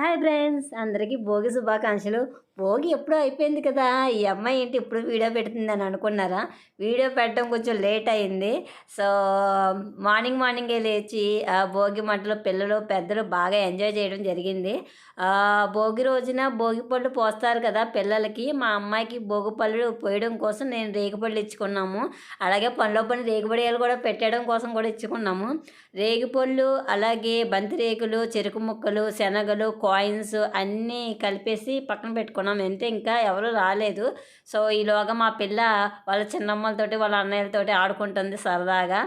Hi friends అందరికీ భోగి శుభాకాంక్షలు. భోగి ఎప్పుడో అయిపోయింది కదా ఈ అమ్మాయి ఏంటి ఇప్పుడు వీడియో పెడుతుంది అని అనుకున్నారా? వీడియో పెట్టడం కొంచెం లేట్ అయింది. సో మార్నింగ్ మార్నింగే లేచి ఆ భోగి మంటలో పిల్లలు పెద్దలు బాగా ఎంజాయ్ చేయడం జరిగింది. భోగి రోజున భోగి పళ్ళు పోస్తారు కదా పిల్లలకి. మా అమ్మాయికి భోగి పళ్ళు పోయడం కోసం నేను రేగిపళ్ళు ఇచ్చుకున్నాము. అలాగే పనిలో పని రేగిపడియాలు కూడా పెట్టడం కోసం కూడా ఇచ్చుకున్నాము. రేగిపళ్ళు అలాగే బంతి రేకులు చెరుకు ముక్కలు శనగలు కాయిన్స్ అన్నీ కలిపేసి పక్కన పెట్టుకున్నాం. అంతే ఇంకా ఎవరు రాలేదు. సో ఈలోగా మా పిల్ల వాళ్ళ చిన్నమ్మలతోటి వాళ్ళ అన్నయ్యలతోటి ఆడుకుంటుంది సరదాగా.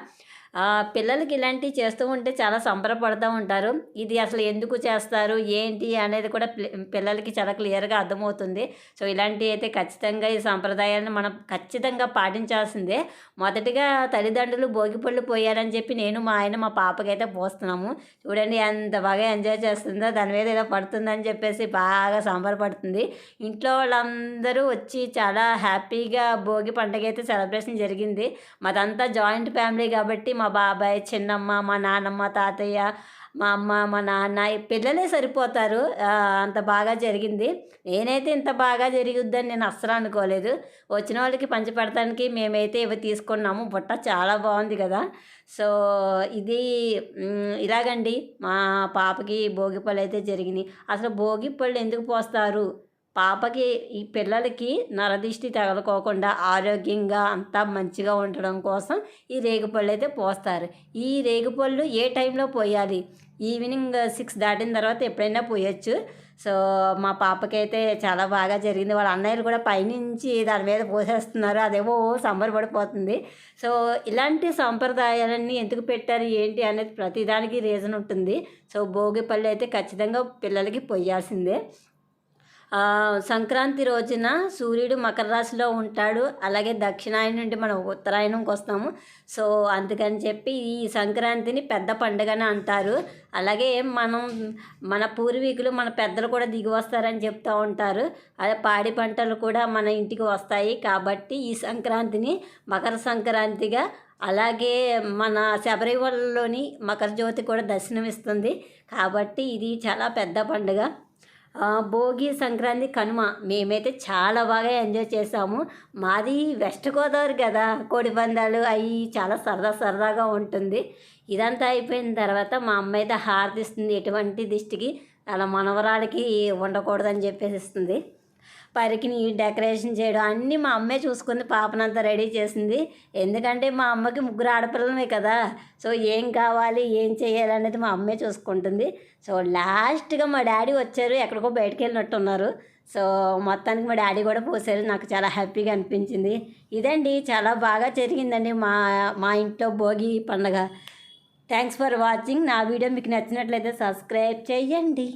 పిల్లలకి ఇలాంటివి చేస్తూ ఉంటే చాలా సంబరపడుతూ ఉంటారు. ఇది అసలు ఎందుకు చేస్తారు? ఏంటి? అనేది కూడా పిల్లలకి చాలా క్లియర్గా అర్థమవుతుంది. సో ఇలాంటివి అయితే ఖచ్చితంగా ఈ సంప్రదాయాన్ని మనం ఖచ్చితంగా పాటించాల్సిందే. మొదటిగా తల్లిదండ్రులు భోగిపళ్ళు పోయారని చెప్పి నేను మా ఆయన మా పాపకైతే పోస్తున్నాము. చూడండి ఎంత బాగా ఎంజాయ్ చేస్తుందో దాని మీద ఏదో పడుతుందని చెప్పేసి బాగా సంబరపడుతుంది. ఇంట్లో వాళ్ళందరూ వచ్చి చాలా హ్యాపీగా భోగి పండుగ అయితే సెలబ్రేషన్ జరిగింది. మాదంతా జాయింట్ ఫ్యామిలీ కాబట్టి మా బాబాయ్ చిన్నమ్మ మా నాన్నమ్మ తాతయ్య మా అమ్మ మా నాన్న పిల్లలే సరిపోతారు. అంత బాగా జరిగింది. నేనైతే ఇంత బాగా జరిగిద్దని నేను అస్సలు అనుకోలేదు. వచ్చిన వాళ్ళకి పంచిపెడటానికి మేమైతే ఇవి తీసుకున్నాము. బుట్ట చాలా బాగుంది కదా. సో ఇది ఇలాగండి. మా పాపకి భోగి పళ్ళు అయితే జరిగినాయి. అసలు భోగి పళ్ళు ఎందుకు పోస్తారు? పాపకి ఈ పిల్లలకి నరదిష్టి తగలకోకుండా ఆరోగ్యంగా అంతా మంచిగా ఉండడం కోసం ఈ రేగుపళ్ళు అయితే పోస్తారు. ఈ రేగుపళ్ళు ఏ టైంలో పోయాలి? ఈవినింగ్ సిక్స్ దాటిన తర్వాత ఎప్పుడైనా పోయొచ్చు. సో మా పాపకైతే చాలా బాగా జరిగింది. వాళ్ళ అన్నయ్యలు కూడా పైనుంచి దాని మీద పోసేస్తున్నారు. అదేమో సంబరపడిపోతుంది సో ఇలాంటి సాంప్రదాయాలన్నీ ఎందుకు పెట్టారు? ఏంటి అనేది ప్రతిదానికి రీజన్ ఉంటుంది. సో భోగి పళ్ళు అయితే ఖచ్చితంగా పిల్లలకి పొయ్యాల్సిందే సంక్రాంతి రోజున సూర్యుడు మకర రాశిలో ఉంటాడు. అలాగే దక్షిణాయనం నుండి మనం ఉత్తరాయణంకి వస్తాము. సో అందుకని చెప్పి ఈ సంక్రాంతిని పెద్ద పండుగని అంటారు. అలాగే మనం మన పూర్వీకులు మన పెద్దలు కూడా దిగి వస్తారని చెప్తూ ఉంటారు. అదే పాడి పంటలు కూడా మన ఇంటికి వస్తాయి. కాబట్టి ఈ సంక్రాంతిని మకర సంక్రాంతిగా అలాగే మన శబరిమలలోని మకర జ్యోతి కూడా దర్శనమిస్తుంది. కాబట్టి ఇది చాలా పెద్ద పండుగ. భోగి సంక్రాంతి కనుమ మేమైతే చాలా బాగా ఎంజాయ్ చేసాము మాది వెస్ట్ గోదావరి కదా కోడి పందాలు అవి చాలా సరదా సరదాగా ఉంటుంది. ఇదంతా అయిపోయిన తర్వాత మా అమ్మ అయితే హారతిస్తుంది ఎటువంటి దిష్టికి అలా మనవరాలకి ఉండకూడదని చెప్పేసి ఇస్తుంది. పరికిని డెకరేషన్ చేయడం అన్నీ మా అమ్మే చూసుకుంది పాపనంతా రెడీ చేసింది. ఎందుకంటే మా అమ్మకి ముగ్గురు ఆడపిల్లమే కదా. సో ఏం కావాలి ఏం చేయాలి అనేది మా అమ్మే చూసుకుంటుంది. సో లాస్ట్గా మా డాడీ వచ్చారు ఎక్కడికో బయటకు వెళ్ళినట్టున్నారు సో మొత్తానికి మా డాడీ కూడా పోసారు నాకు చాలా హ్యాపీగా అనిపించింది. ఇదండి చాలా బాగా జరిగిందండి మా మా ఇంట్లో భోగి పండగ. Thanks for watching. నా వీడియో మీకు నచ్చినట్లయితే సబ్స్క్రైబ్ చేయండి.